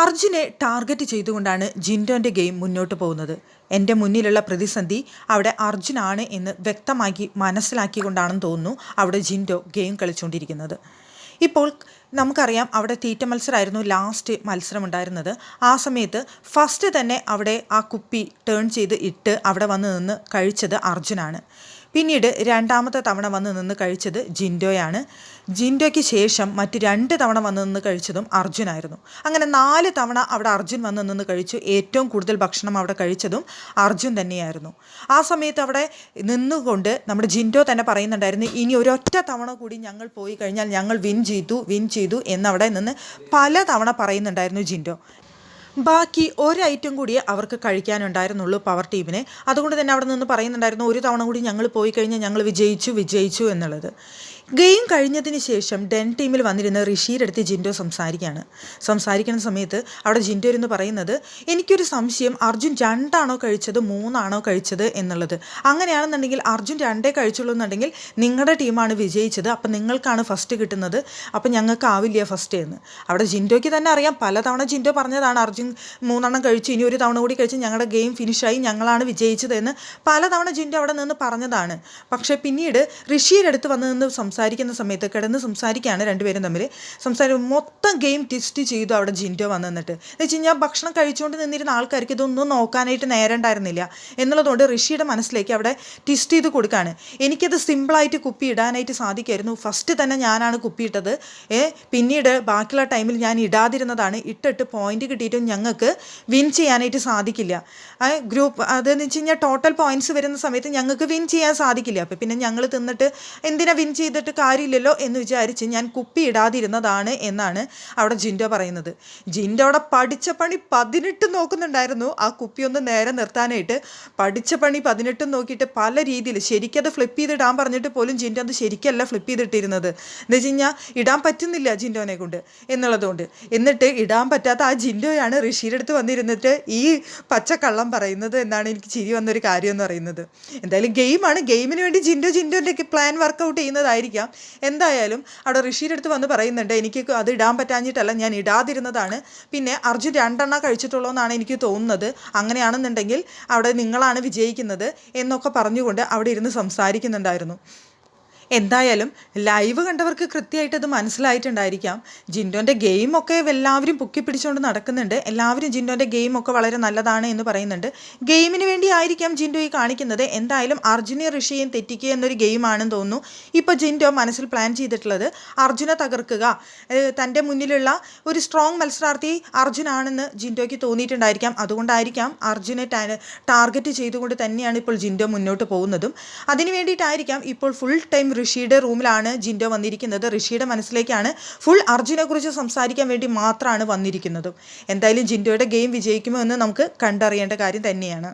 അർജുനെ ടാർഗറ്റ് ചെയ്തുകൊണ്ടാണ് ജിൻഡോന്റെ ഗെയിം മുന്നോട്ട് പോകുന്നത്. എന്റെ മുന്നിലുള്ള പ്രതിസന്ധി അവിടെ അർജുനാണ് എന്ന് വ്യക്തമാക്കി മനസ്സിലാക്കിക്കൊണ്ടാണെന്ന് തോന്നുന്നു അവിടെ ജിൻഡോ ഗെയിം കളിച്ചുകൊണ്ടിരിക്കുന്നത്. ഇപ്പോൾ നമുക്കറിയാം അവിടെ തീറ്റ മത്സരമായിരുന്നു ലാസ്റ്റ് മത്സരം ഉണ്ടായിരുന്നത് ആ സമയത്ത് ഫസ്റ്റ് തന്നെ അവിടെ ആ കുപ്പി ടേൺ ചെയ്ത് ഇട്ട് അവിടെ വന്ന് നിന്ന് കഴിച്ചത് അർജുനാണ്. പിന്നീട് രണ്ടാമത്തെ തവണ വന്ന് നിന്ന് കഴിച്ചത് ജിൻഡോയാണ്. ജിൻഡോയ്ക്ക് ശേഷം മറ്റ് രണ്ട് തവണ വന്ന് നിന്ന് കഴിച്ചതും അർജുനായിരുന്നു. അങ്ങനെ നാല് തവണ അവിടെ അർജുൻ വന്ന് നിന്ന് കഴിച്ചു. ഏറ്റവും കൂടുതൽ ഭക്ഷണം അവിടെ കഴിച്ചതും അർജുൻ തന്നെയായിരുന്നു. ആ സമയത്ത് അവിടെ നിന്നുകൊണ്ട് നമ്മുടെ ജിൻഡോ തന്നെ പറയുന്നുണ്ടായിരുന്നു ഇനി ഒരൊറ്റ തവണ കൂടി ഞങ്ങൾ പോയി കഴിഞ്ഞാൽ ഞങ്ങൾ വിൻ ചെയ്തു വിൻ ചെയ്തു എന്നവിടെ നിന്ന് പല തവണ പറയുന്നുണ്ടായിരുന്നു ജിൻഡോ. ബാക്കി ഒരു ഐറ്റം കൂടിയേ അവർക്ക് കഴിക്കാനുണ്ടായിരുന്നുള്ളൂ പവർ ടീമിനെ. അതുകൊണ്ട് തന്നെ അവിടെ നിന്ന് പറയുന്നുണ്ടായിരുന്നു ഒരു തവണ കൂടി ഞങ്ങൾ പോയി കഴിഞ്ഞാൽ ഞങ്ങൾ വിജയിച്ചു വിജയിച്ചു എന്നുള്ളത്. ഗെയിം കഴിഞ്ഞതിന് ശേഷം ഡെൻ ടീമിൽ വന്നിരുന്ന ഋഷിയുടെ അടുത്ത് ജിൻഡോ സംസാരിക്കുകയാണ്. സംസാരിക്കുന്ന സമയത്ത് അവിടെ ജിൻഡോ എന്ന് പറയുന്നത് എനിക്കൊരു സംശയം. അർജുൻ രണ്ടാണോ കഴിച്ചത്? മൂന്നാണോ കഴിച്ചത്? എന്നുള്ളത്. അങ്ങനെയാണെന്നുണ്ടെങ്കിൽ അർജുൻ രണ്ടേ കഴിച്ചുള്ളൂ എന്നുണ്ടെങ്കിൽ നിങ്ങളുടെ ടീമാണ് വിജയിച്ചത്. അപ്പം നിങ്ങൾക്കാണ് ഫസ്റ്റ് കിട്ടുന്നത്. അപ്പം ഞങ്ങൾക്ക് ആവില്ല ഫസ്റ്റ് എന്ന്. അവിടെ ജിൻഡോയ്ക്ക് തന്നെ അറിയാം. പലതവണ ജിൻഡോ പറഞ്ഞതാണ് അർജുൻ മൂന്നെണ്ണം കഴിച്ചു. ഇനി ഒരു തവണ കൂടി കഴിച്ച് ഞങ്ങളുടെ ഗെയിം ഫിനിഷായി. ഞങ്ങളാണ് വിജയിച്ചത് എന്ന്. പലതവണ ജിൻഡോ അവിടെ നിന്ന് പറഞ്ഞതാണ്. പക്ഷേ പിന്നീട് ഋഷിയുടെ അടുത്ത് വന്ന് നിന്ന് സംസാരിക്കുന്ന സമയത്ത് കിടന്ന് സംസാരിക്കുകയാണ് രണ്ടുപേരും തമ്മിൽ സംസാരം മൊത്തം ഗെയിം ടെസ്റ്റ് ചെയ്തു അവിടെ ജിൻഡോ വന്ന് നിന്നിട്ട്. എന്ന് വെച്ച് കഴിഞ്ഞാൽ ഭക്ഷണം കഴിച്ചുകൊണ്ട് നിന്നിരുന്ന ആൾക്കാർക്ക് ഇതൊന്നും നോക്കാനായിട്ട് നേരണ്ടായിരുന്നില്ല എന്നുള്ളതുകൊണ്ട് ഋഷിയുടെ മനസ്സിലേക്ക് അവിടെ ടെസ്റ്റ് ചെയ്ത് കൊടുക്കുകയാണ് എനിക്കത് സിമ്പിളായിട്ട് കുപ്പി ഇടാനായിട്ട് സാധിക്കായിരുന്നു. ഫസ്റ്റ് തന്നെ ഞാനാണ് കുപ്പിയിട്ടത് ഏ പിന്നീട് ബാക്കിയുള്ള ടൈമിൽ ഞാൻ ഇടാതിരുന്നതാണ്. ഇട്ടിട്ട് പോയിന്റ് കിട്ടിയിട്ടും ഞങ്ങൾക്ക് വിൻ ചെയ്യാനായിട്ട് സാധിക്കില്ല. ഗ്രൂപ്പ് അതെന്ന് വെച്ച് കഴിഞ്ഞാൽ ടോട്ടൽ പോയിന്റ്സ് വരുന്ന സമയത്ത് ഞങ്ങൾക്ക് വിൻ ചെയ്യാൻ സാധിക്കില്ല. അപ്പോൾ പിന്നെ ഞങ്ങൾ തിന്നിട്ട് എന്തിനാ വിൻ ചെയ്തിട്ട് കാര്യമില്ലല്ലോ എന്ന് വിചാരിച്ച് ഞാൻ കുപ്പി ഇടാതിരുന്നതാണ് എന്നാണ് അവിടെ ജിൻഡോ പറയുന്നത്. ജിൻഡോ അവിടെ പഠിച്ച പണി പതിനെട്ട് നോക്കുന്നുണ്ടായിരുന്നു. ആ കുപ്പി ഒന്ന് നേരെ നിർത്താനായിട്ട് പഠിച്ച പണി പതിനെട്ടും നോക്കിയിട്ട് പല രീതിയിൽ ശരിക്കത് ഫ്ലിപ്പ് ചെയ്തിടാൻ പറഞ്ഞിട്ട് പോലും ജിൻഡോ അത് ശരിക്കല്ല ഫ്ലിപ്പ് ചെയ്തിട്ടിരുന്നത്. എന്ന് വെച്ച് കഴിഞ്ഞാൽ ഇടാൻ പറ്റുന്നില്ല ജിൻഡോനെ കൊണ്ട് എന്നുള്ളതുകൊണ്ട് എന്നിട്ട് ഇടാൻ പറ്റാത്ത ആ ജിൻഡോയാണ് ഋഷിയുടെ അടുത്ത് വന്നിരുന്നിട്ട് ഈ പച്ചക്കള്ളം പറയുന്നത് എന്നാണ് എനിക്ക് ചിരി വന്നൊരു കാര്യം എന്ന് പറയുന്നത്. എന്തായാലും ഗെയിമാണ്. ഗെയിമിന് വേണ്ടി ജിൻഡോ ജിൻഡോന്റെ പ്ലാൻ വർക്കൗട്ട് ചെയ്യുന്നതായിരിക്കാം. എന്തായാലും അവിടെ ഋഷിയുടെ അടുത്ത് വന്ന് പറയുന്നുണ്ട് എനിക്ക് അത് ഇടാൻ പറ്റാഞ്ഞിട്ടല്ല ഞാൻ ഇടാതിരുന്നതാണ്. പിന്നെ അർജുൻ രണ്ടെണ്ണ കഴിച്ചിട്ടുള്ളൂ എന്നാണ് എനിക്ക് തോന്നുന്നത്. അങ്ങനെയാണെന്നുണ്ടെങ്കിൽ അവിടെ നിങ്ങളാണ് വിജയിക്കുന്നത് എന്നൊക്കെ പറഞ്ഞുകൊണ്ട് അവിടെ ഇരുന്ന് സംസാരിക്കുന്നുണ്ടായിരുന്നു. എന്തായാലും ലൈവ് കണ്ടവർക്ക് കൃത്യമായിട്ട് അത് മനസ്സിലായിട്ടുണ്ടായിരിക്കാം. ജിൻഡോന്റെ ഗെയിമൊക്കെ എല്ലാവരും പൊക്കി പിടിച്ചുകൊണ്ട് നടക്കുന്നുണ്ട്. എല്ലാവരും ജിൻഡോന്റെ ഗെയിമൊക്കെ വളരെ നല്ലതാണ് എന്ന് പറയുന്നുണ്ട്. ഗെയിമിന് വേണ്ടി ആയിരിക്കാം ജിൻഡോ ഈ കാണിക്കുന്നത്. എന്തായാലും അർജുനെ ഋഷിയും തെറ്റിക്കുക എന്നൊരു ഗെയിമാണെന്ന് തോന്നുന്നു. ഇപ്പോൾ ജിൻഡോ മനസ്സിൽ പ്ലാൻ ചെയ്തിട്ടുള്ളത് അർജുനെ തകർക്കുക. തന്റെ മുന്നിലുള്ള ഒരു സ്ട്രോങ് മത്സരാർത്ഥി അർജുനാണെന്ന് ജിൻഡോയ്ക്ക് തോന്നിയിട്ടുണ്ടായിരിക്കാം. അതുകൊണ്ടായിരിക്കാം അർജുനെ ടാർഗറ്റ് ചെയ്തുകൊണ്ട് തന്നെയാണ് ഇപ്പോൾ ജിൻഡോ മുന്നോട്ട് പോകുന്നതും. അതിന് വേണ്ടിയിട്ടായിരിക്കാം ഇപ്പോൾ ഫുൾ ടൈം ഋഷിയുടെ റൂമിലാണ് ജിൻഡോ വന്നിരിക്കുന്നത്. ഋഷിയുടെ മനസ്സിലേക്കാണ് ഫുൾ അർജുനെ കുറിച്ച് സംസാരിക്കാൻ വേണ്ടി മാത്രമാണ് വന്നിരിക്കുന്നത്. എന്തായാലും ജിൻഡോയുടെ ഗെയിം വിജയിക്കുമോ എന്ന് നമുക്ക് കണ്ടറിയേണ്ട കാര്യം തന്നെയാണ്.